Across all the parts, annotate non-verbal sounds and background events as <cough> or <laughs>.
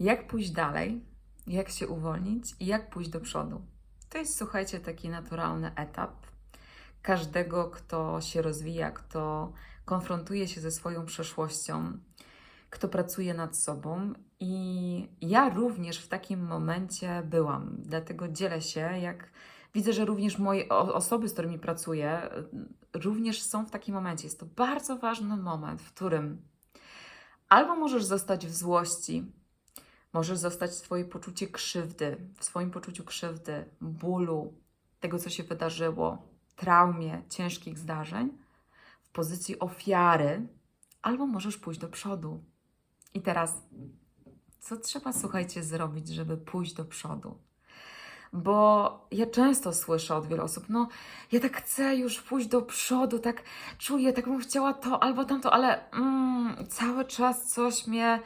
Jak pójść dalej, jak się uwolnić i jak pójść do przodu. To jest, słuchajcie, taki naturalny etap każdego, kto się rozwija, kto konfrontuje się ze swoją przeszłością, kto pracuje nad sobą. I ja również w takim momencie byłam, dlatego dzielę się, jak widzę, że również moje osoby, z którymi pracuję, również są w takim momencie. Jest to bardzo ważny moment, w którym albo możesz zostać w złości, możesz zostać swoje poczucie krzywdy, w swoim poczuciu krzywdy, bólu, tego, co się wydarzyło, traumie, ciężkich zdarzeń, w pozycji ofiary, albo możesz pójść do przodu. I teraz, co trzeba, słuchajcie, zrobić, żeby pójść do przodu? Bo ja często słyszę od wielu osób, no ja tak chcę już pójść do przodu, tak czuję, tak bym chciała to albo tamto, ale mm, cały czas coś mnie,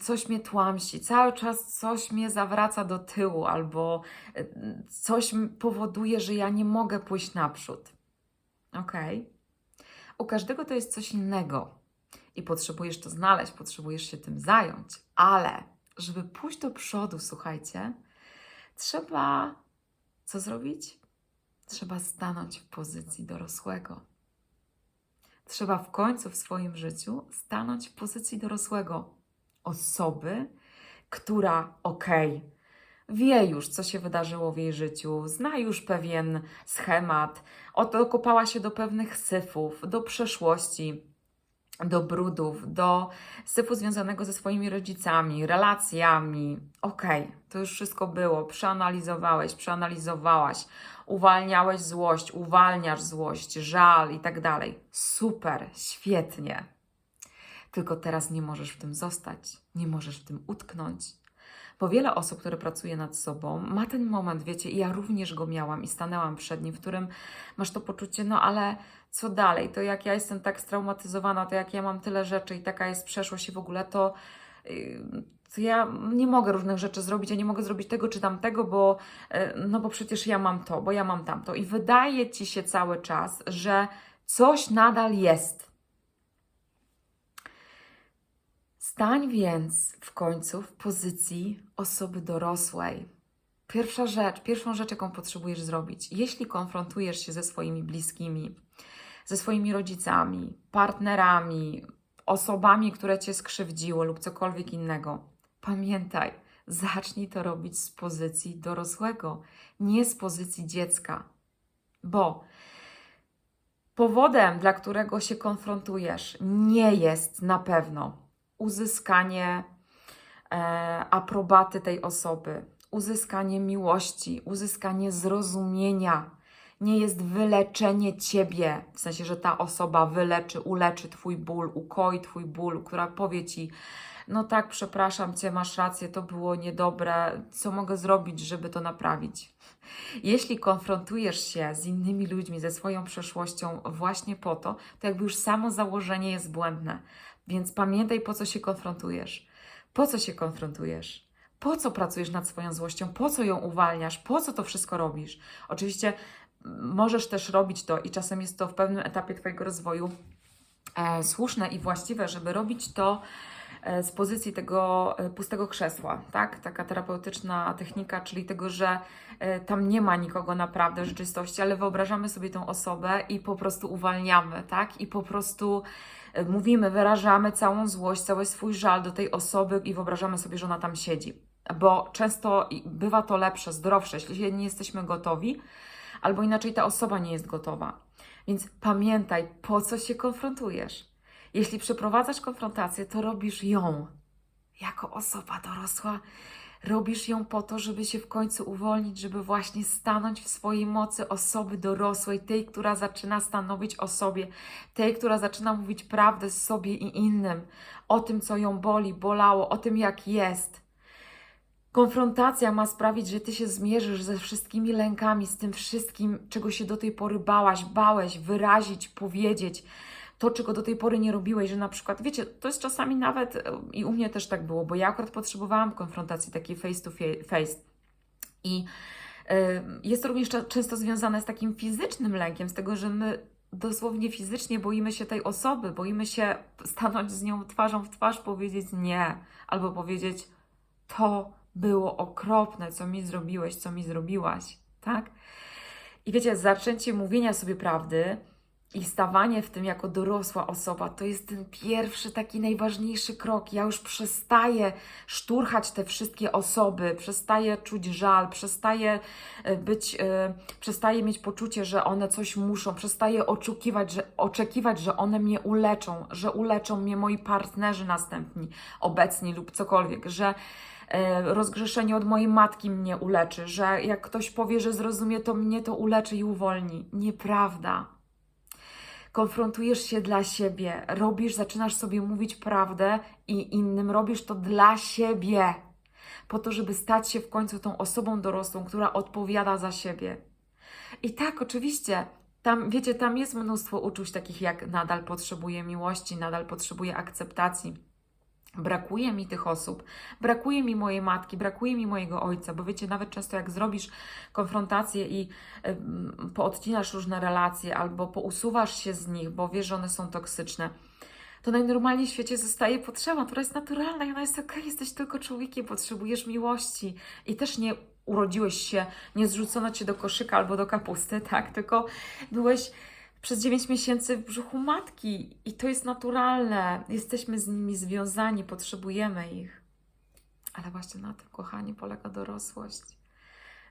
coś mnie tłamsi, cały czas coś mnie zawraca do tyłu albo y, coś powoduje, że ja nie mogę pójść naprzód. Okej? U każdego to jest coś innego i potrzebujesz to znaleźć, potrzebujesz się tym zająć, ale żeby pójść do przodu, słuchajcie, trzeba co zrobić? Trzeba stanąć w pozycji dorosłego. Trzeba w końcu w swoim życiu stanąć w pozycji dorosłego. Osoby, która, okej, wie już, co się wydarzyło w jej życiu, zna już pewien schemat, dokopała się do pewnych syfów, do przeszłości, do brudów, do syfu związanego ze swoimi rodzicami, relacjami. Okej, to już wszystko było, przeanalizowałeś, przeanalizowałaś, uwalniałeś złość, uwalniasz złość, żal i tak dalej. Super, świetnie. Tylko teraz nie możesz w tym zostać, nie możesz w tym utknąć. Bo wiele osób, które pracuje nad sobą, ma ten moment, wiecie, i ja również go miałam i stanęłam przed nim, w którym masz to poczucie, no ale co dalej? To jak ja jestem tak straumatyzowana, to jak ja mam tyle rzeczy i taka jest przeszłość i w ogóle to, yy, to ja nie mogę różnych rzeczy zrobić, ja nie mogę zrobić tego czy tamtego, bo yy, no bo przecież ja mam to, bo ja mam tamto. I wydaje ci się cały czas, że coś nadal jest. Stań więc w końcu w pozycji osoby dorosłej. Pierwsza rzecz, pierwszą rzecz, jaką potrzebujesz zrobić, jeśli konfrontujesz się ze swoimi bliskimi, ze swoimi rodzicami, partnerami, osobami, które cię skrzywdziło lub cokolwiek innego, pamiętaj, zacznij to robić z pozycji dorosłego, nie z pozycji dziecka. Bo powodem, dla którego się konfrontujesz, nie jest na pewno uzyskanie e, aprobaty tej osoby, uzyskanie miłości, uzyskanie zrozumienia. Nie jest wyleczenie ciebie, w sensie, że ta osoba wyleczy, uleczy twój ból, ukoi twój ból, która powie ci: No tak, przepraszam cię, masz rację, to było niedobre, co mogę zrobić, żeby to naprawić? Jeśli konfrontujesz się z innymi ludźmi, ze swoją przeszłością właśnie po to, to jakby już samo założenie jest błędne. Więc pamiętaj, po co się konfrontujesz. Po co się konfrontujesz? Po co pracujesz nad swoją złością? Po co ją uwalniasz? Po co to wszystko robisz? Oczywiście m, możesz też robić to i czasem jest to w pewnym etapie Twojego rozwoju e, słuszne i właściwe, żeby robić to z pozycji tego e, pustego krzesła, tak? Taka terapeutyczna technika, czyli tego, że e, tam nie ma nikogo naprawdę w rzeczywistości, ale wyobrażamy sobie tą osobę i po prostu uwalniamy, tak? I po prostu e, mówimy, wyrażamy całą złość, cały swój żal do tej osoby i wyobrażamy sobie, że ona tam siedzi. Bo często bywa to lepsze, zdrowsze, jeśli nie jesteśmy gotowi, albo inaczej ta osoba nie jest gotowa. Więc pamiętaj, po co się konfrontujesz. Jeśli przeprowadzasz konfrontację, to robisz ją jako osoba dorosła. Robisz ją po to, żeby się w końcu uwolnić, żeby właśnie stanąć w swojej mocy osoby dorosłej, tej, która zaczyna stanowić o sobie, tej, która zaczyna mówić prawdę sobie i innym, o tym, co ją boli, bolało, o tym, jak jest. Konfrontacja ma sprawić, że ty się zmierzysz ze wszystkimi lękami, z tym wszystkim, czego się do tej pory bałaś, bałeś, wyrazić, powiedzieć. To, czego do tej pory nie robiłeś, że na przykład, wiecie, to jest czasami nawet, e, i u mnie też tak było, bo ja akurat potrzebowałam konfrontacji takiej face to fa- face. I y, jest to również często związane z takim fizycznym lękiem, z tego, że my dosłownie fizycznie boimy się tej osoby, boimy się stanąć z nią twarzą w twarz, powiedzieć nie, albo powiedzieć to było okropne, co mi zrobiłeś, co mi zrobiłaś, tak? I wiecie, zaczęcie mówienia sobie prawdy i stawanie w tym jako dorosła osoba, to jest ten pierwszy, taki najważniejszy krok. Ja już przestaję szturchać te wszystkie osoby, przestaję czuć żal, przestaję e, być, e, przestaję mieć poczucie, że one coś muszą, przestaję oczekiwać, że, oczekiwać, że one mnie uleczą, że uleczą mnie moi partnerzy następni, obecni lub cokolwiek, że e, rozgrzeszenie od mojej matki mnie uleczy, że jak ktoś powie, że zrozumie, to mnie to uleczy i uwolni. Nieprawda konfrontujesz się dla siebie, robisz, zaczynasz sobie mówić prawdę i innym robisz to dla siebie, po to, żeby stać się w końcu tą osobą dorosłą, która odpowiada za siebie. I tak, oczywiście, tam, wiecie, tam jest mnóstwo uczuć takich jak nadal potrzebuję miłości, nadal potrzebuję akceptacji. Brakuje mi tych osób, brakuje mi mojej matki, brakuje mi mojego ojca, bo wiecie, nawet często jak zrobisz konfrontację i ym, poodcinasz różne relacje albo pousuwasz się z nich, bo wiesz, że one są toksyczne, to najnormalniej w świecie zostaje potrzeba, która jest naturalna i ona jest okej, jesteś tylko człowiekiem, potrzebujesz miłości. I też nie urodziłeś się, nie zrzucono cię do koszyka albo do kapusty, tak, tylko byłeś przez 9 miesięcy w brzuchu matki i to jest naturalne. Jesteśmy z nimi związani, potrzebujemy ich. Ale właśnie na tym, kochanie, polega dorosłość.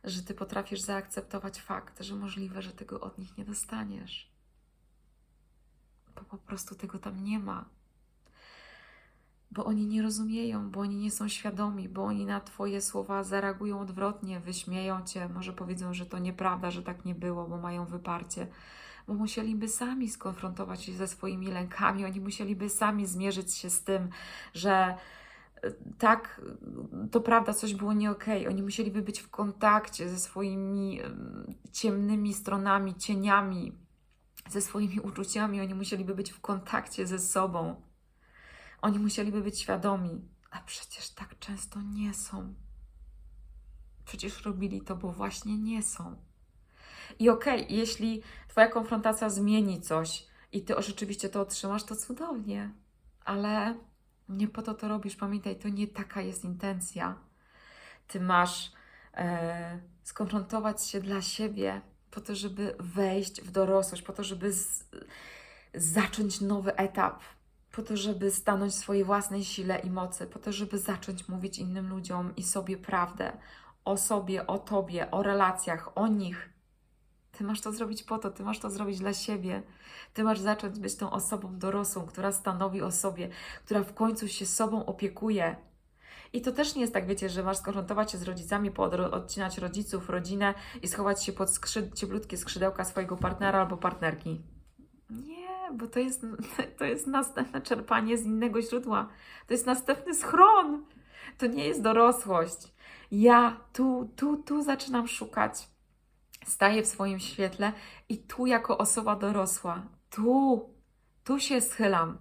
Że ty potrafisz zaakceptować fakt, że możliwe, że tego od nich nie dostaniesz. Bo po prostu tego tam nie ma. Bo oni nie rozumieją, bo oni nie są świadomi, bo oni na Twoje słowa zareagują odwrotnie, wyśmieją Cię, może powiedzą, że to nieprawda, że tak nie było, bo mają wyparcie bo musieliby sami skonfrontować się ze swoimi lękami, oni musieliby sami zmierzyć się z tym, że e, tak, to prawda, coś było nie okej. Okay. Oni musieliby być w kontakcie ze swoimi ciemnymi stronami, cieniami, ze swoimi uczuciami, oni musieliby być w kontakcie ze sobą. Oni musieliby być świadomi, a przecież tak często nie są. Przecież robili to, bo właśnie nie są. I okej, okay, jeśli Twoja konfrontacja zmieni coś i Ty rzeczywiście to otrzymasz, to cudownie, ale nie po to to robisz. Pamiętaj, to nie taka jest intencja. Ty masz e, skonfrontować się dla siebie, po to, żeby wejść w dorosłość, po to, żeby z, zacząć nowy etap, po to, żeby stanąć w swojej własnej sile i mocy, po to, żeby zacząć mówić innym ludziom i sobie prawdę o sobie, o tobie, o relacjach, o nich ty masz to zrobić po to, ty masz to zrobić dla siebie. Ty masz zacząć być tą osobą dorosłą, która stanowi o sobie, która w końcu się sobą opiekuje. I to też nie jest tak, wiecie, że masz skonfrontować się z rodzicami, odcinać rodziców, rodzinę i schować się pod skrzyd cieplutkie skrzydełka swojego partnera albo partnerki. Nie, bo to jest, <laughs> to jest następne czerpanie z innego źródła. To jest następny schron. To nie jest dorosłość. Ja tu, tu, tu zaczynam szukać staję w swoim świetle i tu jako osoba dorosła, tu, tu się schylam.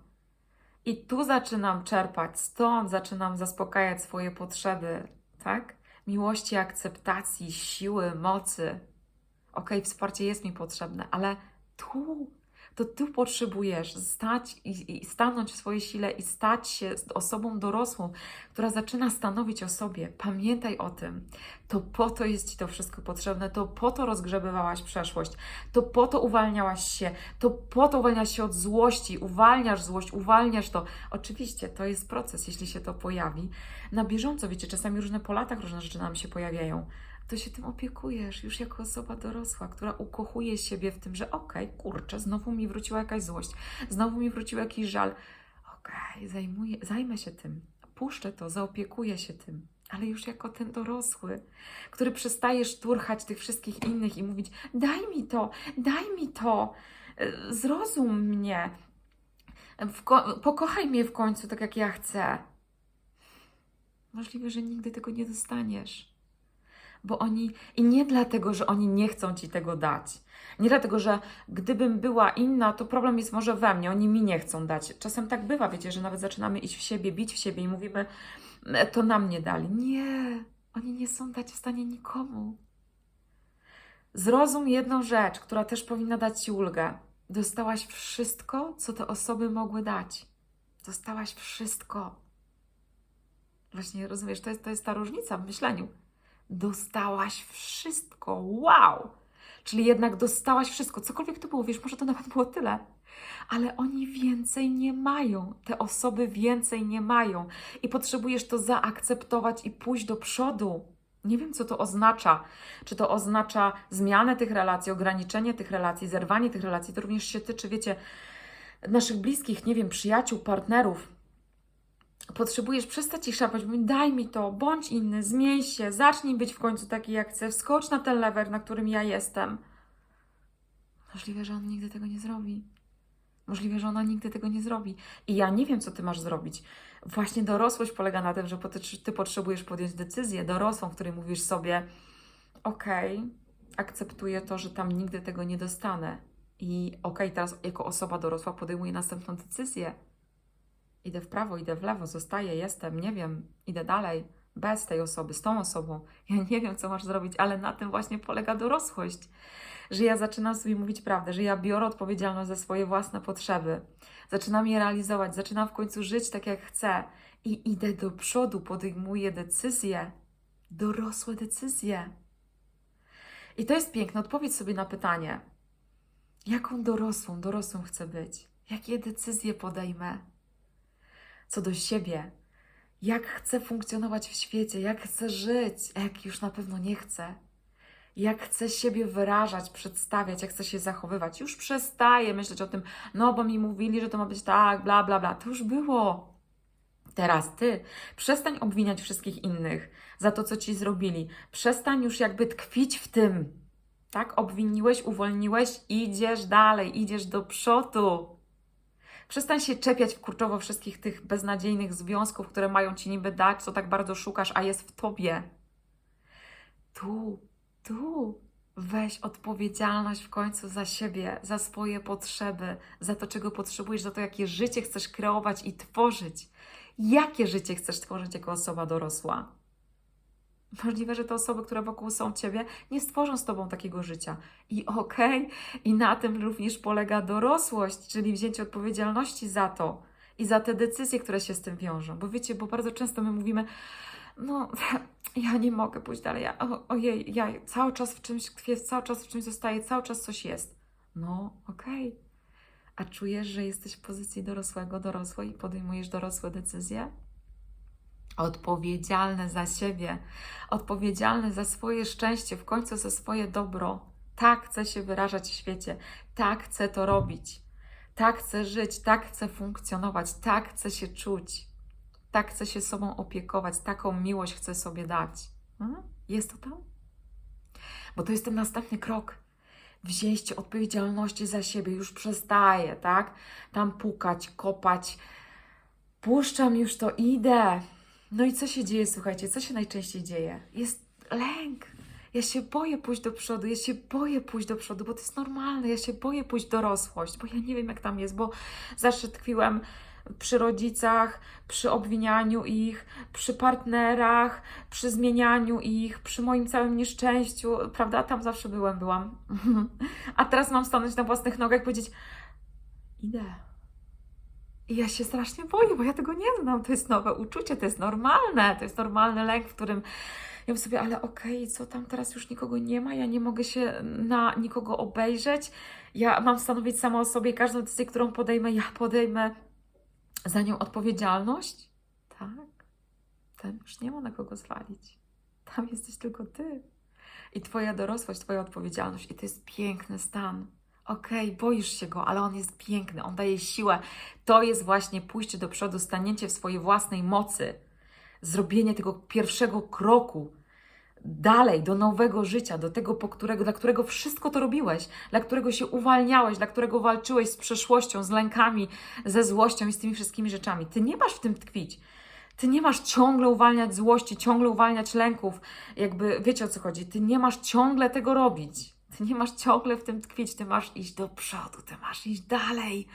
I tu zaczynam czerpać, stąd zaczynam zaspokajać swoje potrzeby, tak? Miłości, akceptacji, siły, mocy. Okej, wsparcie jest mi potrzebne, ale tu to ty potrzebujesz stać i, i, stanąć w swojej sile i stać się osobą dorosłą, która zaczyna stanowić o sobie. Pamiętaj o tym. To po to jest ci to wszystko potrzebne, to po to rozgrzebywałaś przeszłość, to po to uwalniałaś się, to po to uwalniasz się od złości, uwalniasz złość, uwalniasz to. Oczywiście to jest proces, jeśli się to pojawi. Na bieżąco, wiecie, czasami różne po latach różne rzeczy nam się pojawiają to się tym opiekujesz już jako osoba dorosła, która ukochuje siebie w tym, że okej, okay, kurczę, znowu mi wróciła jakaś złość, znowu mi wrócił jakiś żal. Okej, okay, zajmę się tym, puszczę to, zaopiekuję się tym, ale już jako ten dorosły, który przestaje szturchać tych wszystkich innych i mówić: daj mi to, daj mi to, e, zrozum mnie, pokochaj mnie w końcu tak, jak ja chcę. Możliwe, że nigdy tego nie dostaniesz bo oni, i nie dlatego, że oni nie chcą ci tego dać. Nie dlatego, że gdybym była inna, to problem jest może we mnie, oni mi nie chcą dać. Czasem tak bywa, wiecie, że nawet zaczynamy iść w siebie, bić w siebie i mówimy, e, to nam nie dali. Nie, oni nie są dać w stanie nikomu. Zrozum jedną rzecz, która też powinna dać ci ulgę. Dostałaś wszystko, co te osoby mogły dać. Dostałaś wszystko. Właśnie rozumiesz, to jest, to jest ta różnica w myśleniu. Dostałaś wszystko, wow! Czyli jednak dostałaś wszystko, cokolwiek to było, wiesz, może to nawet było tyle. Ale oni więcej nie mają, te osoby więcej nie mają i potrzebujesz to zaakceptować i pójść do przodu. Nie wiem, co to oznacza. Czy to oznacza zmianę tych relacji, ograniczenie tych relacji, zerwanie tych relacji. To również się tyczy, wiecie, naszych bliskich, nie wiem, przyjaciół, partnerów. Potrzebujesz przestać ich szarpać, mówić, daj mi to, bądź inny, zmień się, zacznij być w końcu taki jak chcę, wskocz na ten level, na którym ja jestem. Możliwe, że on nigdy tego nie zrobi. Możliwe, że ona nigdy tego nie zrobi. I ja nie wiem, co ty masz zrobić. Właśnie dorosłość polega na tym, że ty potrzebujesz podjąć decyzję dorosłą, w której mówisz sobie: Okej, akceptuję to, że tam nigdy tego nie dostanę. I okej, teraz jako osoba dorosła podejmuję następną decyzję. Idę w prawo, idę w lewo, zostaję, jestem, nie wiem, idę dalej, bez tej osoby, z tą osobą. <laughs> Ja nie wiem, co masz zrobić, ale na tym właśnie polega dorosłość że ja zaczynam sobie mówić prawdę, że ja biorę odpowiedzialność za swoje własne potrzeby, zaczynam je realizować, zaczynam w końcu żyć tak, jak chcę i idę do przodu, podejmuję decyzje, dorosłe decyzje. I to jest piękne. Odpowiedz sobie na pytanie, jaką dorosłą, dorosłą chcę być, jakie decyzje podejmę co do siebie, jak chcę funkcjonować w świecie, jak chcę żyć, a jak już na pewno nie chcę jak chcę siebie wyrażać, przedstawiać, jak chcę się zachowywać. Już przestaję myśleć o tym, no bo mi mówili, że to ma być tak, bla, bla, bla. To już było. Teraz ty przestań obwiniać wszystkich innych za to, co ci zrobili. Przestań już jakby tkwić w tym. Tak? Obwiniłeś, uwolniłeś, idziesz dalej, idziesz do przodu. Przestań się czepiać kurczowo wszystkich tych beznadziejnych związków, które mają ci niby dać, co tak bardzo szukasz, a jest w tobie. Tu tu weź odpowiedzialność w końcu za siebie, za swoje potrzeby, za to, czego potrzebujesz, za to, jakie życie chcesz kreować i tworzyć. Jakie życie chcesz tworzyć jako osoba dorosła? Możliwe, że te osoby, które wokół są ciebie, nie stworzą z tobą takiego życia. I okej, okay, i na tym również polega dorosłość, czyli wzięcie odpowiedzialności za to i za te decyzje, które się z tym wiążą. Bo wiecie, bo bardzo często my mówimy, no, <laughs> ja nie mogę pójść dalej. Ja, o, ojej, ja cały czas w czymś tkwię, cały czas w czymś zostaję, cały czas coś jest. No, okej. Okay. A czujesz, że jesteś w pozycji dorosłego, dorosłej i podejmujesz dorosłe decyzje? Odpowiedzialne za siebie, odpowiedzialne za swoje szczęście, w końcu za swoje dobro. Tak chcę się wyrażać w świecie, tak chcę to robić, tak chcę żyć, tak chcę funkcjonować, tak chcę się czuć tak chcę się sobą opiekować, taką miłość chcę sobie dać. Hmm? Jest to tam? Bo to jest ten następny krok. Wzięcie odpowiedzialności za siebie, już przestaję, tak? Tam pukać, kopać. Puszczam już to, idę. No i co się dzieje, słuchajcie, co się najczęściej dzieje? Jest lęk. Ja się boję pójść do przodu, ja się boję pójść do przodu, bo to jest normalne. Ja się boję pójść dorosłość, bo ja nie wiem, jak tam jest, bo zawsze tkwiłam przy rodzicach, przy obwinianiu ich, przy partnerach, przy zmienianiu ich, przy moim całym nieszczęściu, prawda? Tam zawsze byłem, byłam. <laughs> A teraz mam stanąć na własnych nogach i powiedzieć: Idę. I ja się strasznie boję, bo ja tego nie znam. To jest nowe uczucie, to jest normalne, to jest normalny lęk, w którym ja mówię sobie, ale okej, okay, co tam teraz już nikogo nie ma, ja nie mogę się na nikogo obejrzeć, ja mam stanowić sama o sobie każdą decyzję, którą podejmę, ja podejmę za nią odpowiedzialność? Tak. Tam już nie ma na kogo zwalić. Tam jesteś tylko ty. I twoja dorosłość, twoja odpowiedzialność. I to jest piękny stan. Okej, okay, boisz się go, ale on jest piękny, on daje siłę. To jest właśnie pójście do przodu, stanięcie w swojej własnej mocy, zrobienie tego pierwszego kroku, dalej, do nowego życia, do tego, po którego, dla którego wszystko to robiłeś, dla którego się uwalniałeś, dla którego walczyłeś z przeszłością, z lękami, ze złością i z tymi wszystkimi rzeczami. Ty nie masz w tym tkwić. Ty nie masz ciągle uwalniać złości, ciągle uwalniać lęków. Jakby wiecie o co chodzi. Ty nie masz ciągle tego robić. Ty nie masz ciągle w tym tkwić. Ty masz iść do przodu, ty masz iść dalej.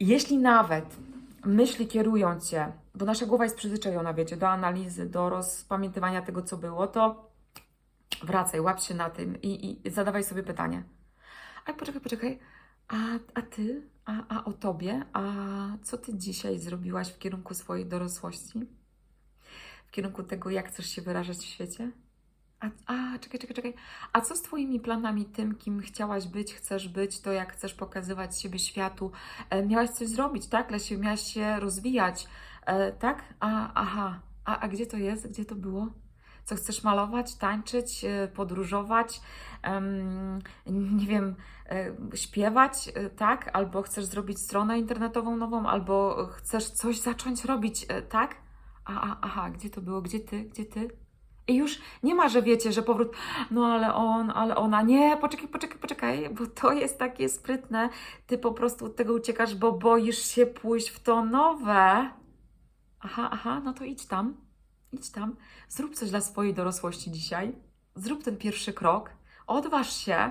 Jeśli nawet myśli kierują cię, bo nasza głowa jest przyzwyczajona, wiecie, do analizy, do rozpamiętywania tego, co było, to wracaj, łap się na tym i, i zadawaj sobie pytanie. A poczekaj, poczekaj, a, a ty, a, a o tobie, a co ty dzisiaj zrobiłaś w kierunku swojej dorosłości? kierunku tego, jak chcesz się wyrażać w świecie? A, a, czekaj, czekaj, czekaj. A co z Twoimi planami, tym, kim chciałaś być, chcesz być, to jak chcesz pokazywać siebie światu? E, miałaś coś zrobić, tak? Lesiu, miałaś się rozwijać, e, tak? A, aha. A, a gdzie to jest? Gdzie to było? Co chcesz malować, tańczyć, e, podróżować, nie wiem, e, śpiewać, e, tak? Albo chcesz zrobić stronę internetową nową, albo chcesz coś zacząć robić, e, tak? A, a, aha, gdzie to było? Gdzie ty? Gdzie ty? I już nie ma, że wiecie, że powrót, no ale on, ale ona, nie, poczekaj, poczekaj, poczekaj, bo to jest takie sprytne. Ty po prostu od tego uciekasz, bo boisz się pójść w to nowe. Aha, aha, no to idź tam, idź tam, zrób coś dla swojej dorosłości dzisiaj. Zrób ten pierwszy krok, odważ się,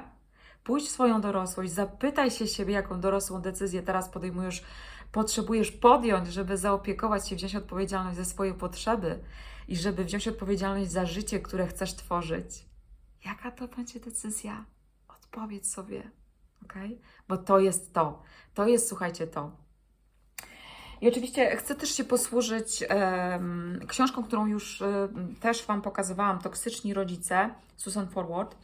pójdź w swoją dorosłość, zapytaj się siebie, jaką dorosłą decyzję teraz podejmujesz, potrzebujesz podjąć, żeby zaopiekować się, wziąć odpowiedzialność za swoje potrzeby i żeby wziąć odpowiedzialność za życie, które chcesz tworzyć. Jaka to będzie decyzja? Odpowiedz sobie, ok? Bo to jest to. To jest, słuchajcie, to. I oczywiście chcę też się posłużyć em, książką, którą już em, też Wam pokazywałam, Toksyczni Rodzice, Susan Forward,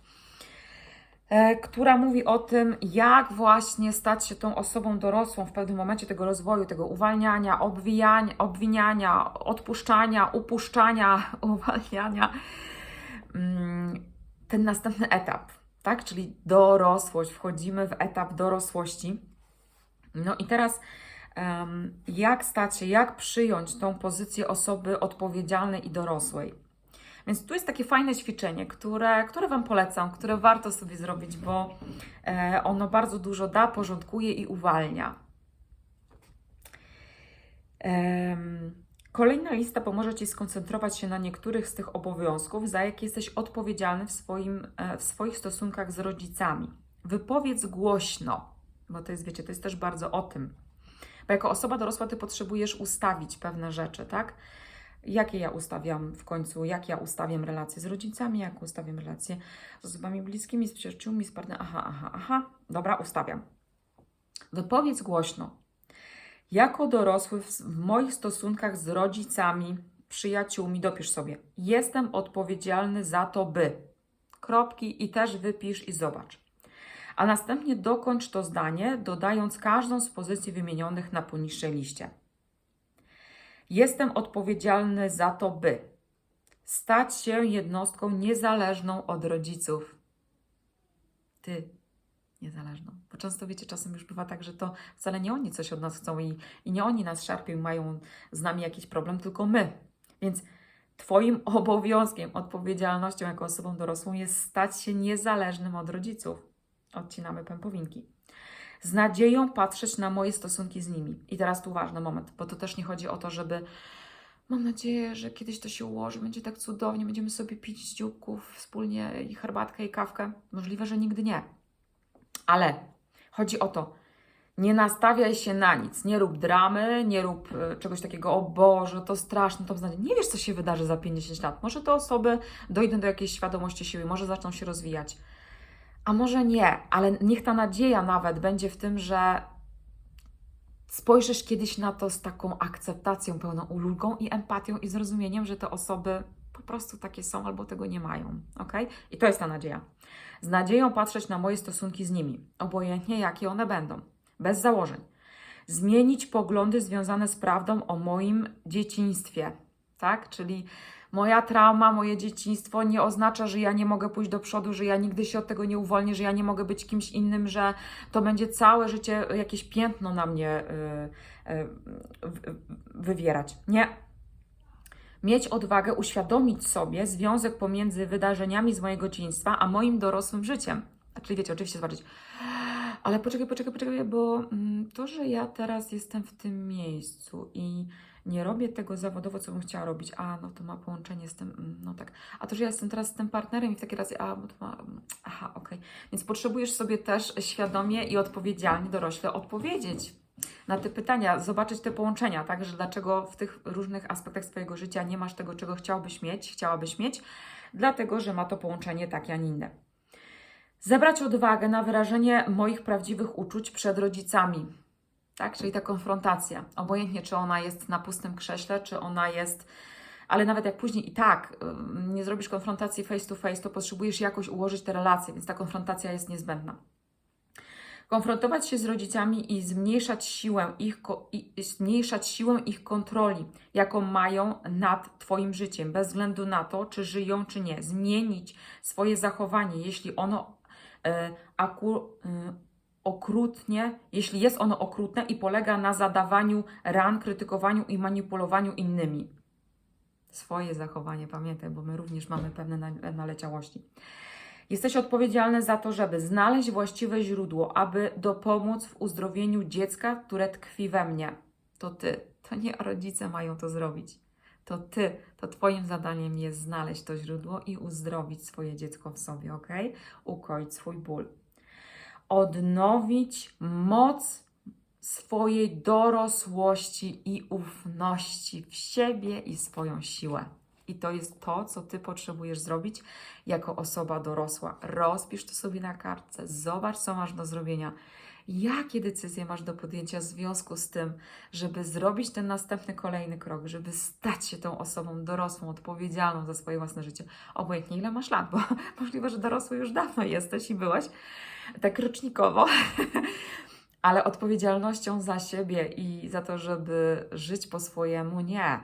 która mówi o tym, jak właśnie stać się tą osobą dorosłą w pewnym momencie tego rozwoju, tego uwalniania, obwijania, obwiniania, odpuszczania, upuszczania, <laughs> uwalniania. Mm, Ten następny etap, tak? Czyli dorosłość. Wchodzimy w etap dorosłości. No i teraz jak stać się, jak przyjąć tą pozycję osoby odpowiedzialnej i dorosłej. Więc tu jest takie fajne ćwiczenie, które, które Wam polecam, które warto sobie zrobić, bo e, ono bardzo dużo da, porządkuje i uwalnia. Kolejna lista pomoże Ci skoncentrować się na niektórych z tych obowiązków, za jakie jesteś odpowiedzialny w, swoim, e, w swoich stosunkach z rodzicami. Wypowiedz głośno, bo to jest, wiecie, to jest też bardzo o tym. Bo jako osoba dorosła Ty potrzebujesz ustawić pewne rzeczy, tak? Jakie ja ustawiam w końcu, jak ja ustawiam relacje z rodzicami, jak ustawiam relacje z osobami bliskimi, z przyjaciółmi, z partnerami. Aha, aha, aha. Dobra, ustawiam. Wypowiedz głośno. Jako dorosły w, w moich stosunkach z rodzicami, przyjaciółmi, dopisz sobie. Jestem odpowiedzialny za to, by. Kropki i też wypisz i zobacz. A następnie dokończ to zdanie, dodając każdą z pozycji wymienionych na poniższej liście. Jestem odpowiedzialny za to, by stać się jednostką niezależną od rodziców. Ty, niezależną. Bo często wiecie, czasem już bywa tak, że to wcale nie oni coś od nas chcą i, i nie oni nas szarpią i mają z nami jakiś problem, tylko my. Więc Twoim <laughs> obowiązkiem, odpowiedzialnością jako osobą dorosłą jest stać się niezależnym od rodziców. Odcinamy pępowinki. Z nadzieją patrzeć na moje stosunki z nimi. I teraz tu ważny moment, bo to też nie chodzi o to, żeby Mam nadzieję, że kiedyś to się ułoży, będzie tak cudownie, będziemy sobie pić z dzióbków wspólnie i herbatkę i kawkę. Możliwe, że nigdy nie. Ale chodzi o to, nie nastawiaj się na nic, nie rób dramy, nie rób e, czegoś takiego, o Boże, to straszne, to beznadziejne. Nie wiesz, co się wydarzy za 50 lat. Może te osoby dojdą do jakiejś świadomości siły, może zaczną się rozwijać. A może nie, ale niech ta nadzieja nawet będzie w tym, że spojrzysz kiedyś na to z taką akceptacją, pełną ulgą i empatią i zrozumieniem, że te osoby po prostu takie są albo tego nie mają. ok? I to jest ta nadzieja. Z nadzieją patrzeć na moje stosunki z nimi, obojętnie jakie one będą, bez założeń. Zmienić poglądy związane z prawdą o moim dzieciństwie, tak? Czyli moja trauma, moje dzieciństwo nie oznacza, że ja nie mogę pójść do przodu, że ja nigdy się od tego nie uwolnię, że ja nie mogę być kimś innym, że to będzie całe życie jakieś piętno na mnie y, y, wywierać. Nie. Mieć odwagę uświadomić sobie związek pomiędzy wydarzeniami z mojego dzieciństwa a moim dorosłym życiem. Czyli wiecie, oczywiście zobaczyć, ale poczekaj, poczekaj, poczekaj, bo mm, to, że ja teraz jestem w tym miejscu i nie robię tego zawodowo, co bym chciała robić, a no to ma połączenie z tym, mm, no tak, a to, że ja jestem teraz z tym partnerem i w takiej razie, a bo to ma, mm, aha, okej. Więc potrzebujesz sobie też świadomie i odpowiedzialnie dorośle odpowiedzieć na te pytania, zobaczyć te połączenia, tak, że dlaczego w tych różnych aspektach swojego życia nie masz tego, czego chciałbyś mieć, chciałabyś mieć, dlatego, że ma to połączenie takie, a nie inne. Zebrać odwagę na wyrażenie moich prawdziwych uczuć przed rodzicami. Tak, czyli ta konfrontacja. Obojętnie, czy ona jest na pustym krześle, czy ona jest ale nawet jak później i tak nie zrobisz konfrontacji face to face, to potrzebujesz jakoś ułożyć te relacje, więc ta konfrontacja jest niezbędna. Konfrontować się z rodzicami i zmniejszać siłę ich, i zmniejszać siłę ich kontroli, jaką mają nad Twoim życiem, bez względu na to, czy żyją, czy nie. Zmienić swoje zachowanie, jeśli ono e, aku, e, okrutnie, jeśli jest ono okrutne i polega na zadawaniu ran, krytykowaniu i manipulowaniu innymi. Swoje zachowanie, pamiętaj, bo my również mamy pewne na- naleciałości. Jesteś odpowiedzialny za to, żeby znaleźć właściwe źródło, aby dopomóc w uzdrowieniu dziecka, które tkwi we mnie. To ty, to nie rodzice mają to zrobić. To ty, to twoim zadaniem jest znaleźć to źródło i uzdrowić swoje dziecko w sobie, ok? Ukoić swój ból. Odnowić moc swojej dorosłości i ufności w siebie i swoją siłę. I to jest to, co ty potrzebujesz zrobić jako osoba dorosła. Rozpisz to sobie na kartce, zobacz, co masz do zrobienia. Jakie decyzje masz do podjęcia w związku z tym, żeby zrobić ten następny, kolejny krok, żeby stać się tą osobą dorosłą, odpowiedzialną za swoje własne życie. Obojętnie ile masz lat, bo <laughs> możliwe, że dorosły już dawno jesteś i byłaś, tak rocznikowo, <laughs> ale odpowiedzialnością za siebie i za to, żeby żyć po swojemu, nie.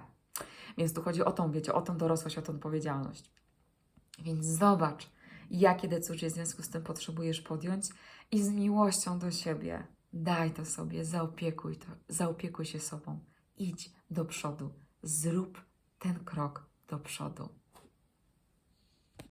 Więc tu chodzi o tą, wiecie, o tą dorosłość, o tą odpowiedzialność. Więc zobacz, jakie decyzje w związku z tym potrzebujesz podjąć i z miłością do siebie daj to sobie, zaopiekuj, to, zaopiekuj się sobą. Idź do przodu, zrób ten krok do przodu.